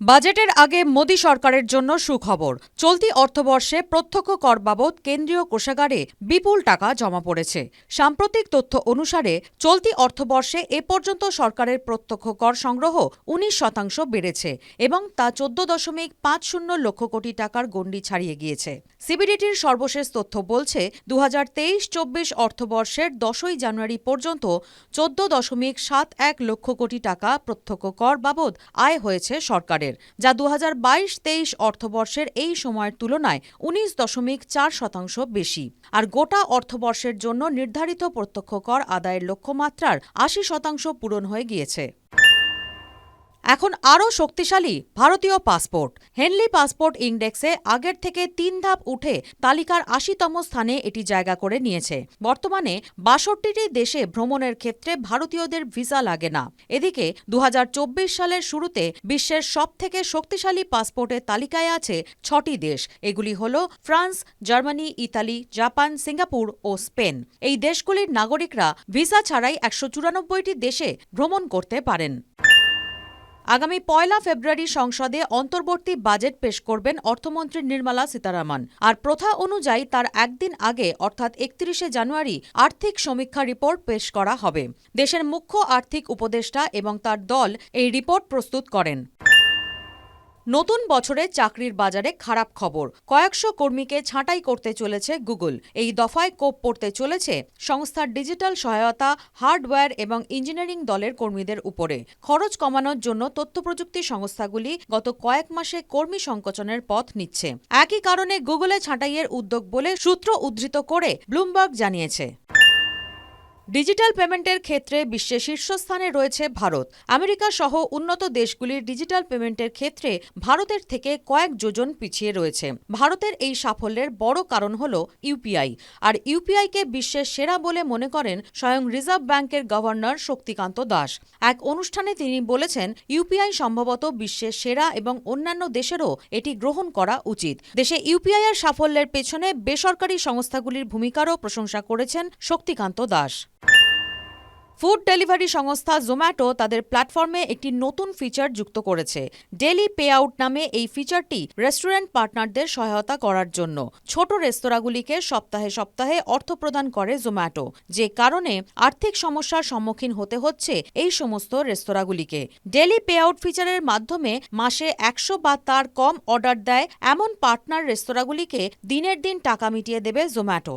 বাজেটের আগে মোদী সরকারের জন্য সুখবর। চলতি অর্থবর্ষে প্রত্যক্ষ কর বাবদ কেন্দ্রীয় কোষাগারে বিপুল টাকা জমা পড়েছে। সাম্প্রতিক তথ্য অনুসারে চলতি অর্থবর্ষে এ পর্যন্ত সরকারের প্রত্যক্ষ কর সংগ্রহ উনিশ শতাংশ বেড়েছে এবং তা চোদ্দ দশমিক পাঁচ শূন্য লক্ষ কোটি টাকার গণ্ডি ছাড়িয়ে গিয়েছে। সিবিডিটির সর্বশেষ তথ্য বলছে দু হাজার তেইশ চব্বিশ অর্থবর্ষের দশই জানুয়ারি পর্যন্ত চোদ্দ দশমিক সাত এক লক্ষ কোটি টাকা প্রত্যক্ষ কর বাবদ আয় হয়েছে সরকারের। যা দু হাজার বাইশ তেইশ অর্থবর্ষের এই সময়ের তুলনায় উনিশ দশমিক চার শতাংশ বেশি। আর গোটা অর্থবর্ষের জন্য নির্ধারিত প্রত্যক্ষ কর আদায়ের লক্ষ্যমাত্রার আশি শতাংশ পূরণ হয়ে গিয়েছে। এখন আরও শক্তিশালী ভারতীয় পাসপোর্ট। হেনলি পাসপোর্ট ইন্ডেক্সে আগের থেকে তিন ধাপ উঠে তালিকার আশিতম স্থানে এটি জায়গা করে নিয়েছে। বর্তমানে বাষট্টিটি দেশে ভ্রমণের ক্ষেত্রে ভারতীয়দের ভিসা লাগে না। এদিকে দু হাজার চব্বিশ সালের শুরুতে বিশ্বের সবথেকে শক্তিশালী পাসপোর্টের তালিকায় আছে ছটি দেশ। এগুলি হল France, Germany, Italy, Japan, Singapore ও স্পেন। এই দেশগুলির নাগরিকরা ভিসা ছাড়াই একশো দেশে ভ্রমণ করতে পারেন। আগামী পয়লা ফেব্রুয়ারি সংসদে অন্তর্বর্তী বাজেট পেশ করবেন অর্থমন্ত্রী নির্মলা সীতারামন। আর প্রথা অনুযায়ী তার একদিন আগে, অর্থাৎ একত্রিশে জানুয়ারি, আর্থিক সমীক্ষা রিপোর্ট পেশ করা হবে। দেশের মুখ্য আর্থিক উপদেষ্টা এবং তার দল এই রিপোর্ট প্রস্তুত করেন। নতুন বছরে চাকরির বাজারে খারাপ খবর। কয়েকশো কর্মীকে ছাঁটাই করতে চলেছে গুগল। এই দফায় কোপ পড়তে চলেছে সংস্থার ডিজিটাল সহায়তা, হার্ডওয়্যার এবং ইঞ্জিনিয়ারিং দলের কর্মীদের উপরে। খরচ কমানোর জন্য তথ্যপ্রযুক্তি সংস্থাগুলি গত কয়েক মাসে কর্মী সংকোচনের পথ নিচ্ছে। একই কারণে গুগলে ছাঁটাইয়ের উদ্যোগ বলে সূত্র উদ্ধৃত করে ব্লুমবার্গ জানিয়েছে। ডিজিটাল পেমেন্টের ক্ষেত্রে বিশ্বে শীর্ষস্থানে রয়েছে ভারত। আমেরিকা সহ উন্নত দেশগুলির ডিজিটাল পেমেন্টের ক্ষেত্রে ভারতের থেকে কয়েক যোজন পিছিয়ে রয়েছে। ভারতের এই সাফল্যের বড় কারণ হল ইউপিআই আর ইউপিআইকে বিশ্বের সেরা বলে মনে করেন স্বয়ং রিজার্ভ ব্যাংকের গভর্নর শক্তিকান্ত দাস। এক অনুষ্ঠানে তিনি বলেছেন ইউপিআই সম্ভবত বিশ্বের সেরা এবং অন্যান্য দেশেরও এটি গ্রহণ করা উচিত। দেশে ইউপিআই এর সাফল্যের পেছনে বেসরকারি সংস্থাগুলির ভূমিকারও প্রশংসা করেছেন শক্তিকান্ত দাস। ফুড ডেলিভারি সংস্থা জোম্যাটো তাদের প্ল্যাটফর্মে একটি নতুন ফিচার যুক্ত করেছে। ডেলি পে আউট নামে এই ফিচারটি রেস্টুরেন্ট পার্টনারদের সহায়তা করার জন্য। ছোট রেস্তোরাঁগুলিকে সপ্তাহে সপ্তাহে অর্থ প্রদান করে জোম্যাটো। যে কারণে আর্থিক সমস্যার সম্মুখীন হতে হচ্ছে এই সমস্ত রেস্তোরাঁগুলিকে। ডেলি পে আউট ফিচারের মাধ্যমে মাসে একশো বা তার কম অর্ডার দেয় এমন পার্টনার রেস্তোরাঁগুলিকে দিনের দিন টাকা মিটিয়ে দেবে জোম্যাটো।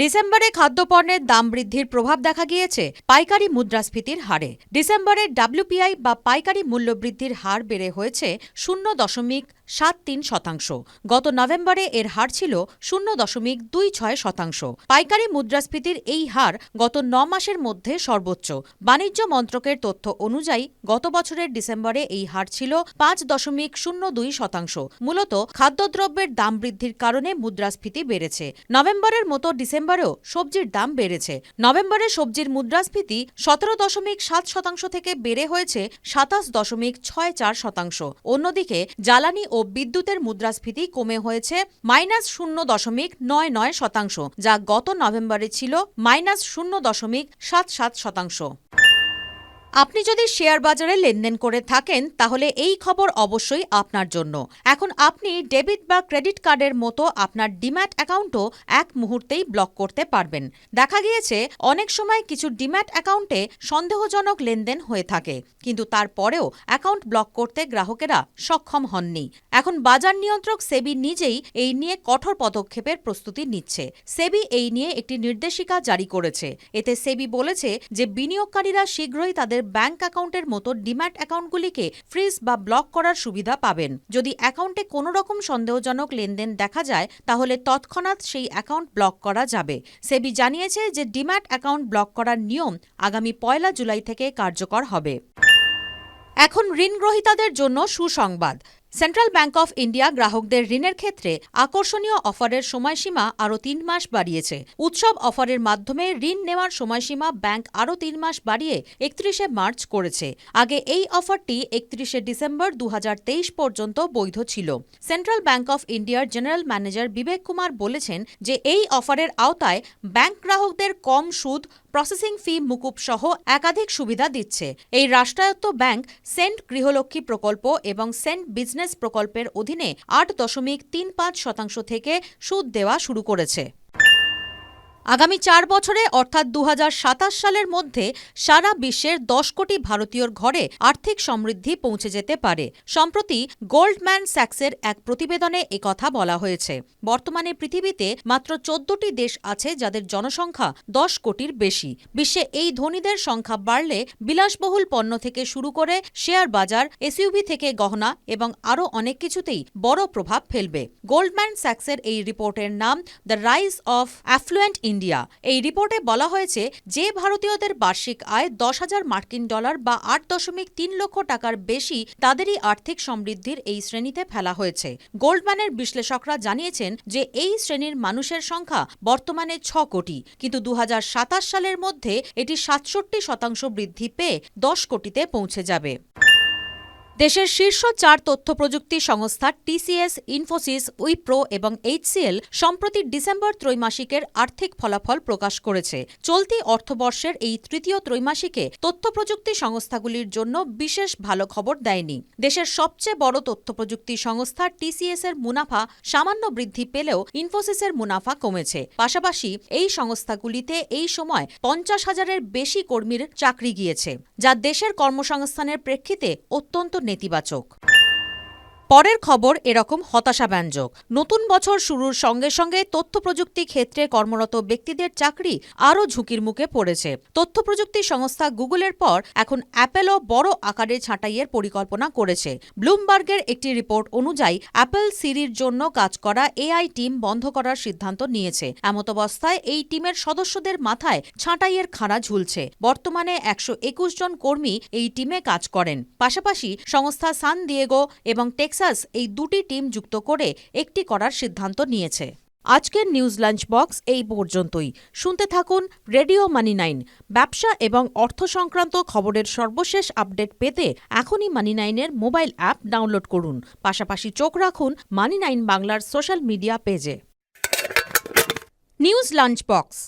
ডিসেম্বরে খাদ্যপণ্যের দাম বৃদ্ধির প্রভাব দেখা গিয়েছে পাইকারি মুদ্রাস্ফীতির হারে। ডিসেম্বরে ডাব্লিউপিআই বা পাইকারি মূল্যবৃদ্ধির হার বেড়ে হয়েছে শূন্য দশমিক সাত তিন শতাংশ। গত নভেম্বরে এর হার ছিল শূন্য দশমিক দুই ছয় শতাংশ। পাইকারি মুদ্রাস্ফীতির এই হার গত ন মাসের মধ্যে সর্বোচ্চ। বাণিজ্য মন্ত্রকের তথ্য অনুযায়ী গত বছরের ডিসেম্বরে এই হার ছিল পাঁচ দশমিক শূন্য দুই শতাংশ। মূলত খাদ্যদ্রব্যের দাম বৃদ্ধির কারণে মুদ্রাস্ফীতি বেড়েছে। নভেম্বরের মতো ডিসেম্বর নভেম্বরেও সবজির দাম বেড়েছে। নভেম্বরে সবজির মুদ্রাস্ফীতি সতেরো দশমিক সাত শতাংশ থেকে বেড়ে হয়েছে সাতাশ দশমিক ছয় চার শতাংশ। অন্যদিকে জ্বালানি ও বিদ্যুতের মুদ্রাস্ফীতি কমে হয়েছে মাইনাস শূন্য দশমিক নয় নয় শতাংশ, যা গত নভেম্বরে ছিল মাইনাস শূন্য দশমিক সাত সাত শতাংশ। আপনি যদি শেয়ার বাজারে লেনদেন করে থাকেন, তাহলে এই খবর অবশ্যই আপনার জন্য। এখন আপনি ডেবিট বা ক্রেডিট কার্ডের মতো আপনার ডিম্যাট অ্যাকাউন্টও এক মুহূর্তেই ব্লক করতে পারবেন। দেখা গিয়েছে, অনেক সময় কিছু ডিম্যাট অ্যাকাউন্টে সন্দেহজনক লেনদেন হয়ে থাকে, কিন্তু তারপরেও অ্যাকাউন্ট ব্লক করতে গ্রাহকেরা সক্ষম হননি। এখন বাজার নিয়ন্ত্রক সেবি নিজেই এই নিয়ে কঠোর পদক্ষেপের প্রস্তুতি নিচ্ছে। সেবি এই নিয়ে একটি নির্দেশিকা জারি করেছে। এতে সেবি বলেছে যে, বিনিয়োগকারীরা শীঘ্রই তাদের ব্যাংক অ্যাকাউন্টের মতো ডিম্যাট অ্যাকাউন্টগুলিকে ফ্রিজ বা ব্লক করার সুবিধা পাবেন। যদি অ্যাকাউন্টে কোনো রকম সন্দেহজনক লেনদেন দেখা যায়, তাহলে তৎক্ষণাৎ সেই অ্যাকাউন্ট ব্লক করা যাবে। সেবি জানিয়েছে যে ডিম্যাট অ্যাকাউন্ট ব্লক করার নিয়ম আগামী পয়লা জুলাই থেকে কার্যকর হবে। এখন ঋণগ্রহীতাদের জন্য সুসংবাদ। সেন্ট্রাল ব্যাংক অফ ইন্ডিয়া গ্রাহকদের ঋণের ক্ষেত্রে আকর্ষণীয় অফারের সময়সীমা আরও তিন মাস বাড়িয়েছে। উৎসব অফারের মাধ্যমে ঋণ নেওয়ার সময়সীমা ব্যাংক আরও তিন মাস বাড়িয়ে একত্রিশে মার্চ করেছে। আগে এই অফারটি একত্রিশে ডিসেম্বর দু হাজার তেইশ পর্যন্ত বৈধ ছিল। সেন্ট্রাল ব্যাংক অফ ইন্ডিয়ার জেনারেল ম্যানেজার বিবেক কুমার বলেছেন যে এই অফারের আওতায় ব্যাংক গ্রাহকদের কম সুদ প্রসেসিং ফি মুকুব সহ একাধিক সুবিধা দিচ্ছে। এই রাষ্ট্রায়ত্ত ব্যাংক সেন্ট গৃহলক্ষ্মী প্রকল্প এবং সেন্ট বিজনেস প্রকল্পের অধীনে আট দশমিক তিন পাঁচ শতাংশ থেকে সুদ দেওয়া শুরু করেছে। আগামী চার বছরে, অর্থাৎ দু হাজার সাতাশ সালের মধ্যে, সারা বিশ্বের দশ কোটি ভারতীয়র ঘরে আর্থিক সমৃদ্ধি পৌঁছে যেতে পারে। সম্প্রতি গোল্ডম্যান স্যাক্সের এক প্রতিবেদনে একথা বলা হয়েছে। বর্তমানে পৃথিবীতে মাত্র চোদ্দটি দেশ আছে যাদের জনসংখ্যা দশ কোটির বেশি। বিশ্বে এই ধনীদের সংখ্যা বাড়লে বিলাসবহুল পণ্য থেকে শুরু করে শেয়ার বাজার, এসইউভি থেকে গহনা এবং আরও অনেক কিছুতেই বড় প্রভাব ফেলবে। গোল্ডম্যান স্যাক্সের এই রিপোর্টের নাম, the rise of affluent India. এই রিপোর্টে বলা হয়েছে, যে ভারতীয়দের বার্ষিক আয় দশ হাজার মার্কিন ডলার বা আট দশমিক তিন লক্ষ টাকার বেশি, তাদেরই আর্থিক সমৃদ্ধির এই শ্রেণীতে ফেলা হয়েছে। গোল্ডম্যানের বিশ্লেষকরা জানিয়েছেন যে, এই শ্রেণির মানুষের সংখ্যা বর্তমানে ছ কোটি, কিন্তু দু হাজার সাতাশ সালের মধ্যে এটি সাতষট্টি শতাংশ বৃদ্ধি পেয়ে দশ কোটিতে পৌঁছে যাবে। দেশের শীর্ষ চার তথ্য প্রযুক্তি সংস্থা টিসিএস, ইনফোসিস, উইপ্রো এবং এইচসিএল সম্প্রতি ডিসেম্বর ত্রৈমাসিকের আর্থিক ফলাফল প্রকাশ করেছে। চলতি অর্থবর্ষের এই তৃতীয় ত্রৈমাসিকে তথ্য প্রযুক্তি সংস্থাগুলির জন্য বিশেষ ভালো খবর দেয়নি। দেশের সবচেয়ে বড় তথ্য প্রযুক্তি সংস্থা টিসিএস এর মুনাফা সামান্য বৃদ্ধি পেলেও ইনফোসিসের মুনাফা কমেছে। পাশাপাশি এই সংস্থাগুলিতে এই সময় পঞ্চাশ হাজারের বেশি কর্মীর চাকরি গিয়েছে, যা দেশের কর্মসংস্থানের প্রেক্ষিতে অত্যন্ত নেতিবাচক। পরের খবর এরকম হতাশাব্যঞ্জক। নতুন বছর শুরুর সঙ্গে সঙ্গে তথ্য প্রযুক্তি ক্ষেত্রে কর্মরত ব্যক্তিদের চাকরি আরও ঝুঁকির মুখে পড়েছে। তথ্য প্রযুক্তি সংস্থা গুগলের পর এখন অ্যাপেলও বড় আকারে ছাঁটাইয়ের পরিকল্পনা করেছে। ব্লুমবার্গের একটি রিপোর্ট অনুযায়ী, অ্যাপেল সিরির জন্য কাজ করা এআই টিম বন্ধ করার সিদ্ধান্ত নিয়েছে। এমতাবস্থায় এই টিমের সদস্যদের মাথায় ছাঁটাইয়ের খাড়া ঝুলছে। বর্তমানে একশো একুশ জন কর্মী এই টিমে কাজ করেন। পাশাপাশি সংস্থা সান দিয়েগো এবং টেক্সাস এই দুটি টিম যুক্ত করে একটি করার সিদ্ধান্ত নিয়েছে। আজকের নিউজ লাঞ্চ বক্স এই পর্যন্তই। শুনতে থাকুন রেডিও মানি নাইন। ব্যবসা এবং অর্থ সংক্রান্ত খবরের সর্বশেষ আপডেট পেতে এখনই মানি নাইনের মোবাইল অ্যাপ ডাউনলোড করুন। পাশাপাশি চোখ রাখুন মানি নাইন বাংলার সোশ্যাল মিডিয়া পেজে। News lunch box.